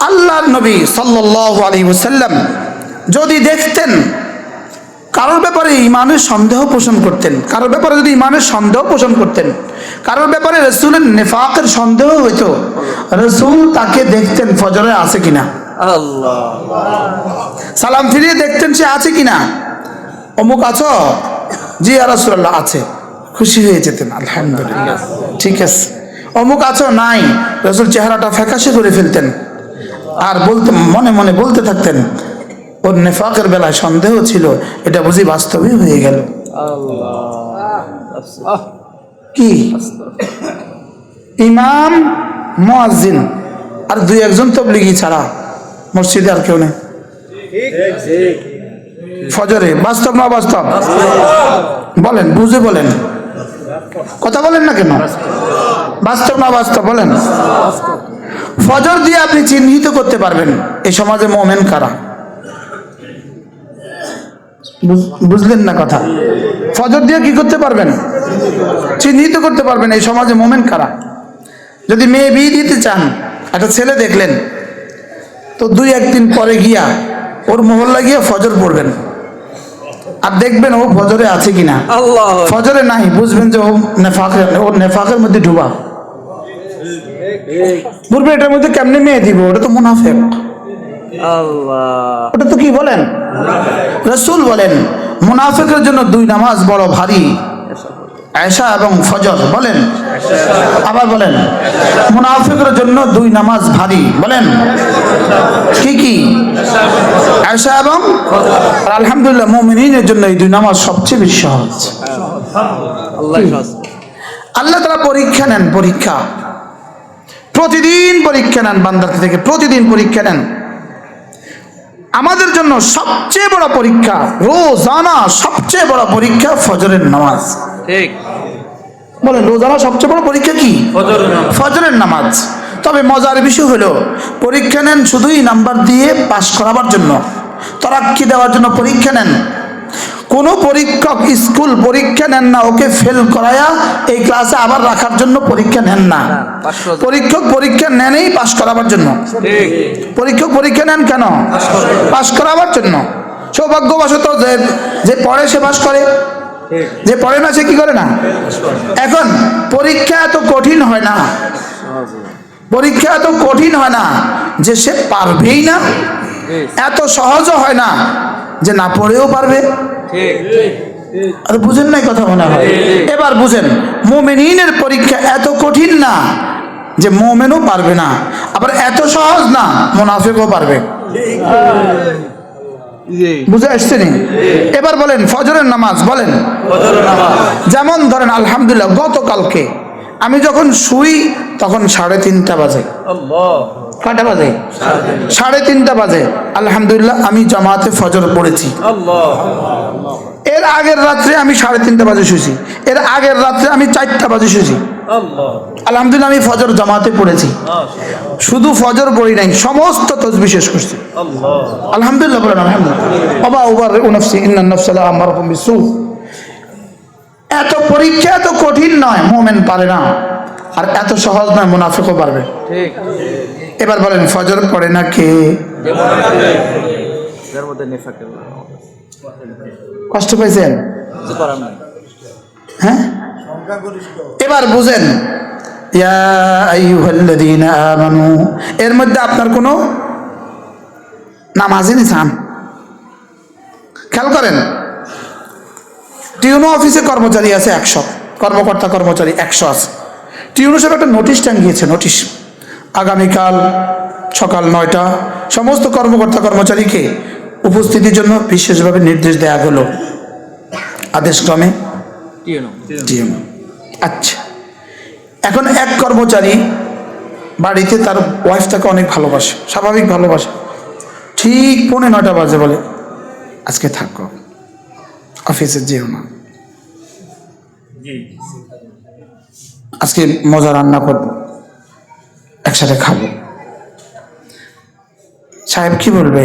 আল্লাহর নবী সাল্লাল্লাহু আলাইহি ওয়াসাল্লাম যদি দেখতেন কারোর ব্যাপারে ইমানের সন্দেহ পোষণ করতেন কারোর ব্যাপারে যদি ইমানের সন্দেহ পোষণ করতেন কারোর ব্যাপারে রসুলের নেফাকের সন্দেহ হইতো রসুল তাকে দেখতেন ফজরে আছে কিনা? সালাম ফিরিয়ে দেখতেন সে আছে কিনা? অমুক আছো? জি আরাসুল্লাহ আছে। খুশি হয়ে যেতেন আলহামদুলিল্লাহ। ঠিক আছে। অমুক আছো? নাই। রসুল চেহারাটা ফ্যাকাশে করে ফেলতেন। আর বলতে, মনে মনে বলতে থাকতেন, ওর নেফাকের বেলায় সন্দেহ ছিল, এটা বুঝি বাস্তবই হয়ে গেল। কি? ইমাম, মুয়াজ্জিন, আর দুই একজন তবলিগি ছাড়া মসজিদে আর কেউ নেই। ফজরে, বাস্তব না বাস্তব বলেন, বুঝে বলেন। কথা বলেন না কেন? বাস্তব না বাস্তব বলেন। ফজর দিয়ে আপনি চিহ্নিত করতে পারবেন এই সমাজে মোমেন কারা? বুঝ- বুঝলেন না কথা? ফজর দিয়ে কি করতে পারবেন? চিহ্নিত করতে পারবেন এই সমাজে মোমেন কারা? যদি মেয়ে বিয়ে দিতে চান একটা ছেলে দেখলেন তো দুই একদিন পরে গিয়া ওর মহল্লা গিয়ে ফজর পড়বেন। আর দেখবেন ও ফজরে আছে কিনা? ফজরে নাই বুঝবেন যে ও নেফাকের ওর নেফাকের মধ্যে ডুবা। বুঝবেন এটার মধ্যে কেমনে মেয়ে দিব? ওটা তো মুনাফেক। আল্লাহ। ওটা তো কি বলেন? রসুল বলেন মুনাফেকের জন্য দুই নামাজ বড় ভারী। আয়সা এবং ফজর বলেন? আবার বলেন মুনাফিকের জন্য দুই নামাজ ভারী বলেন? কি কি? আয়সা এবং আলহামদুলিল্লাহ মোমিনের জন্য এই দুই নামাজ সবচেয়ে বেশি সহজ। আল্লাহ তারা পরীক্ষা নেন পরীক্ষা। প্রতিদিন পরীক্ষা নেন বান্দার থেকে প্রতিদিন পরীক্ষা নেন। আমাদের জন্য সবচেয়ে বড় পরীক্ষা রোজানা সবচেয়ে বড় পরীক্ষা ফজরের নামাজ। ঠিক। বলেন রোজানা সবচেয়ে বড় পরীক্ষা কি? ফজরের নামাজ। তবে মজার বিষয় হলো পরীক্ষা নেন শুধুই নাম্বার দিয়ে পাশ করাবার জন্য তরাক্কি দেওয়ার জন্য পরীক্ষা নেন। কোনো পরীক্ষক স্কুল পরীক্ষা নেন না ওকে ফেল করায়া এই ক্লাসে আবার রাখার জন্য পরীক্ষা নেন না। পরীক্ষক পরীক্ষা নেনই পাশ করাবার জন্য। পরীক্ষক পরীক্ষা নেন কেন? পাশ করাবার জন্য। সৌভাগ্যবশত যে যে পড়ে সে পাশ করে। যে পড়ে না সে কি করে না? এখন পরীক্ষা এত কঠিন হয় না। পরীক্ষা এত কঠিন হয় না যে সে পারবেই না। এত সহজও হয় না যে না পড়েও পারবে। বুঝেন নাই কথা মনে হয়? এবার বুঝেন মোমেনিনের পরীক্ষা এত কঠিন না যে মোমেনও পারবে না। আবার এত সহজ না মোনাফিকও পারবে। বুঝে আসছে নি? এবার বলেন ফজরের নামাজ বলেন। নামাজ। যেমন ধরেন আলহামদুলিল্লাহ গতকালকে আমি যখন শুই তখন সাড়ে তিনটা বাজে। আল্লাহ কটা বাজে? সাড়ে তিনটা বাজে। আলহামদুলিল্লাহ, আমি জামাতে ফজর পড়েছি। এর আগের রাত্রে আমি সাড়ে তিনটা বাজে শুয়েছি। এর আগের রাত্রে আমি চারটা বাজে শুয়েছি। আলহামদুলিল্লাহ, আমি ফজর জামাতে পড়েছি। শুধু ফজর পড়ি নাই, সমস্ত তসবি শেষ করছি। আলহামদুলিল্লাহ, বলেন, আলহামদুলিল্লাহ। উবার উনফসি আমার এত পরীক্ষা এত কঠিন নয়, মোমেন পারে না। আর এত সহজ নয়, মুনাফিকও পারবে। ঠিক এবার বলেন ফজর পড়ে না কে? কষ্ট নাই। হ্যাঁ? এবার বুঝেন ইয়া আইয়ুহাল্লাযীনা আমানু এর মধ্যে আপনার কোনো নামাজই নিছান খেয়াল করেন টিউনো অফিসে কর্মচারী আছে একশো কর্মকর্তা কর্মচারী একশো আছে। টিউনো সাহেব একটা নোটিশ টাঙ্গিয়েছে নোটিশ। আগামীকাল সকাল নয়টা সমস্ত কর্মকর্তা কর্মচারীকে উপস্থিতির জন্য বিশেষভাবে নির্দেশ দেওয়া হলো। আদেশক্রমে? আচ্ছা। এখন এক কর্মচারী বাড়িতে তার ওয়াইফটাকে অনেক ভালোবাসে স্বাভাবিক ভালোবাসে। ঠিক পৌনে নয়টা বাজে বলে আজকে থাকো অফিসে যেও না। আজকে মজা রান্না করব। একসাথে খাব। সাহেব কি বলবে?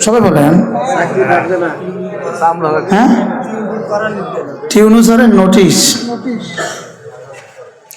সবাই বলেন। হ্যাঁ? টিউনু নোটিশ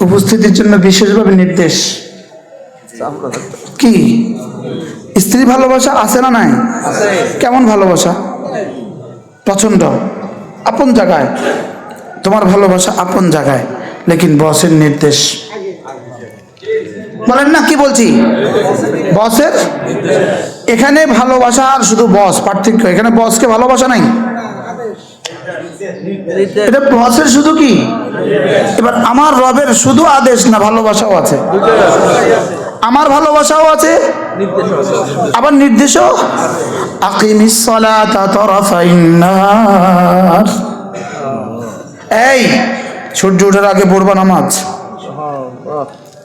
উপস্থিতির জন্য বিশেষভাবে নির্দেশ। কি? স্ত্রী ভালোবাসা আছে না নাই? কেমন ভালোবাসা? প্রচণ্ড আপন জায়গায়। তোমার ভালোবাসা আপন জায়গায়। লেকিন বসের নির্দেশ। বলেন না, কি বলছি? বসের? এখানে ভালোবাসা আর শুধু বস, পার্থক্য। এখানে বসকে ভালোবাসা নাই? নির্দেশ এটা বসের শুধু কি? এবার আমার রবের শুধু আদেশ না, ভালোবাসাও আছে? আমার ভালোবাসাও আছে? আবার নাহার। এই, সূর্য ওঠার আগে পড়বা নামাজ।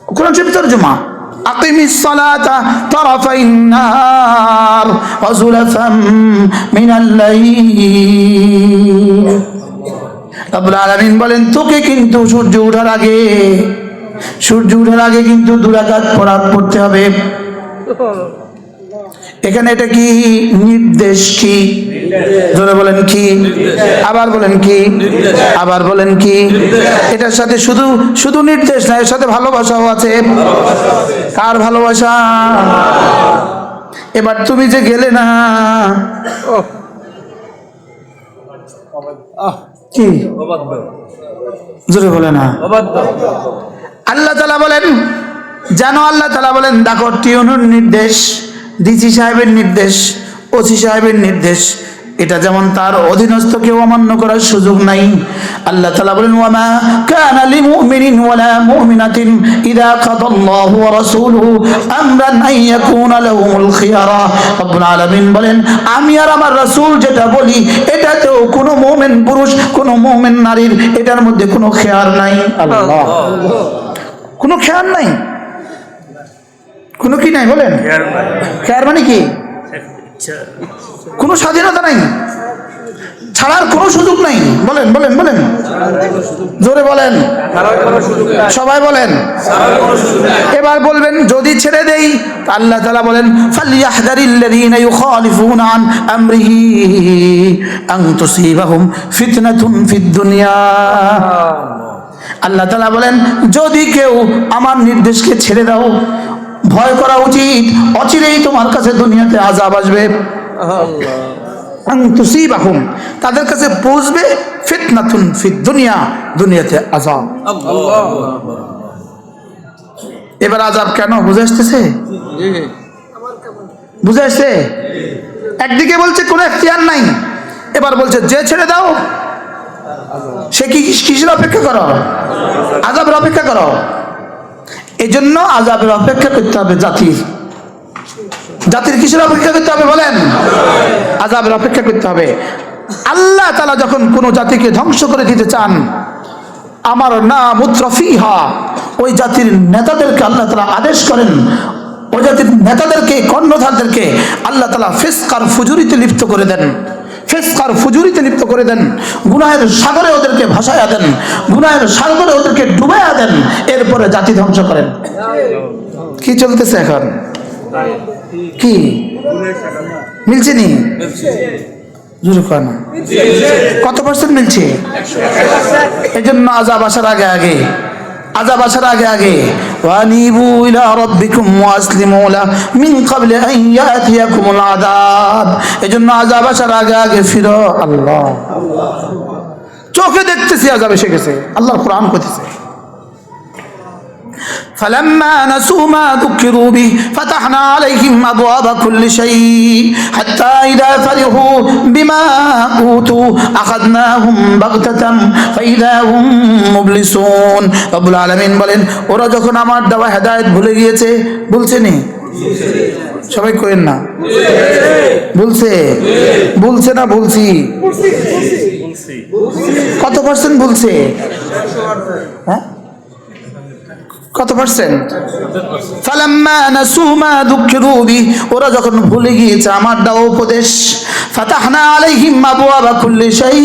কোরআন শরীফ তরজমা সালাতা তরফাইন নাহার ওয়া যুলাফাম মিনাল লাইল। রব্বুল আলামিন বলেন তোকে কিন্তু সূর্য ওঠার আগে সূর্য ওঠার আগে কিন্তু দুরাকাত পড়া পড়তে হবে। এখানে এটা কি নির্দেশ কি? ধরে বলেন কি? আবার বলেন কি? আবার বলেন কি? এটার সাথে শুধু শুধু নির্দেশ না, এর সাথে ভালোবাসাও আছে। কার ভালোবাসা? এবার তুমি যে গেলে না কি? জোরে বলে না। আল্লাহ তালা বলেন, জানো আল্লাহ তালা বলেন, দেখো টিউনুর নির্দেশ, ডিসি সাহেবের নির্দেশ, ওসি সাহেবের নির্দেশ এটা যেমন তার অধীনস্থ কেউ অমান্য করার সুযোগ নাই। আল্লাহ তালা বলেন ওয়ামা কানা লিমুমিনিন ওয়ালা মুমিনাতিন কাদাল্লাহু ওয়া রাসূলুহু আমরান আন ইয়াকুনা লাহুমুল খিয়ারা। রব্বুল আলামিন বলেন আমি আর আমার রাসূল যেটা বলি এটাতেও কোনো মুমিন পুরুষ কোনো মুমিন নারীর এটার মধ্যে কোনো খেয়ার নাই। আল্লাহ। কোনো খেয়াল নাই? কোনো কি নাই বলেন? খেয়ার মানে কি? কোনো স্বাধীনতা নাই। ছাড়ার কোনো সুযোগ নাই। বলেন বলেন বলেন। জোরে বলেন। সবাই বলেন। এবার বলবেন, যদি ছেড়ে দেই আল্লাহ তালা বলেন আল্লাহ তালা বলেন, যদি কেউ আমার নির্দেশকে ছেড়ে দাও, ভয় করা উচিত, অচিরেই তোমার কাছে দুনিয়াতে আজাব আসবে। তাদের কাছে পৌঁছবে দুনিয়া, দুনিয়াতে আজাব এবার আজাব কেন? বুঝে আসতেছে? বুঝে আসছে? একদিকে বলছে, কোনো এখতিয়ার নাই। এবার বলছে, যে ছেড়ে দাও, সে কি কিসের অপেক্ষা করো? আজাবের অপেক্ষা করো। এই জন্য আজাবের অপেক্ষা করতে হবে জাতির। জাতির কিসের অপেক্ষা করতে হবে বলেন? আজাবের অপেক্ষা করতে হবে। আল্লাহ তালা যখন কোনো জাতিকে ধ্বংস করে দিতে চান, আমার না মুত্রফিহা ওই জাতির নেতাদেরকে আল্লাহ তালা আদেশ করেন, ওই জাতির নেতাদেরকে, কর্ণধারদেরকে আল্লাহ তালা ফেসকার ফুজুরিতে লিপ্ত করে দেন। ফেসকার ফুজুরিতে লিপ্ত করে দেন। গুনাহের সাগরে ওদেরকে ভাসায়া দেন। গুনাহের সাগরে ওদেরকে ডুবাইয়া দেন। এরপরে জাতি ধ্বংস করেন। কি চলতেছে এখন? কি? মিলছে নি? জোরে না। কত পার্সেন্ট মিলছে? এই জন্য আজাব আসার আগে আগে, আজাব আসার আগে আগে, ওয়ানিবু ইলা রাব্বিকুম ওয়াসলিমু লা ক্বাবলি আন ইয়াতিয়াকুমুল আযাব। এই জন্য আজাব আসার আগে আগে ফিরো। আল্লাহ। চোখে দেখতেছি আজাব এসে গেছে। আল্লাহর কোরআন কইতেছে فلما نسوا ما ذكروا به فتحنا عليهم أبواب كل شيء حتى إذا فرحوا بما أوتوا أخذناهم بغتة فإذا هم مبلسون رب العالمين বলেন ওরা যখন আমার দেওয়া হেদায়েত ভুলে গিয়েছে বলছে নি সবাই কইেন না বলছে বলছে না বলছি কত পার্সেন্ট বলছে হ্যাঁ কত পার্সেন্ট? ফালাম্মা নাসু মা যুকিরু বি ওরা যখন ভুলে গিয়েছে আমার দেওয়া উপদেশ, ফাতাহনা আলাইহিম আবওয়াবা কুল্লি শাই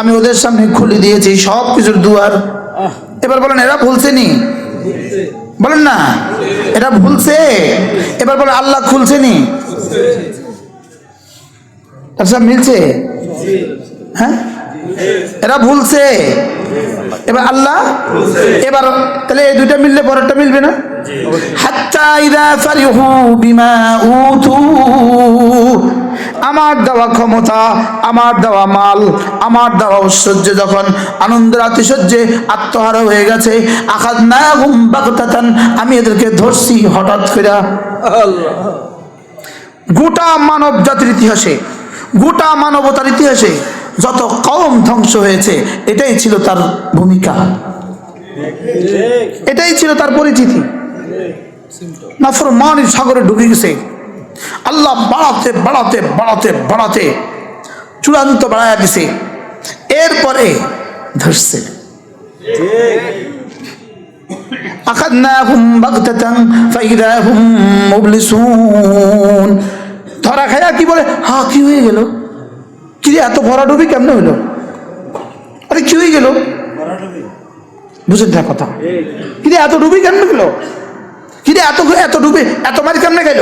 আমি ওদের সামনে খুলে দিয়েছি সব কিছুর দুয়ার। এবার বলেন, এরা ভুলছে ভুলছেনি বলেন না। এটা ভুলছে? এবার বলেন, আল্লাহ খুলছেনি আচ্ছা মিলছে? হ্যাঁ? এরা ভুলছে। এবার আল্লাহ এবার তাহলে এই দুইটা মিললে পরেরটা মিলবে না? আমার দেওয়া ক্ষমতা আমার দেওয়া মাল আমার দেওয়া ঐশ্বর্য যখন আনন্দের আতিশয্যে আত্মহারা হয়ে গেছে আখাদ না হুম বাগতাতান আমি এদেরকে ধরছি হঠাৎ করে গোটা মানব জাতির ইতিহাসে গোটা মানবতার ইতিহাসে যত কম ধ্বংস হয়েছে, এটাই ছিল তার ভূমিকা। এটাই ছিল তার পরিচিতি। নাফরমান সাগরে ডুবে গেছে। আল্লাহ বাড়াতে বাড়াতে বাড়াতে বাড়াতে চূড়ান্ত বাড়াইয়া দিছে। এরপরে ধরছে। ধরা খায়া কি বলে? হা, কি হয়ে গেল? কি রে এত ভরা ডুবি কেমনে হইল? আরে কি হয়ে গেল? বুঝেন না কথা। কিরে এত ডুবি কেমনে গেল কিরে এত এত ডুবি এত মারি কেমনে গেল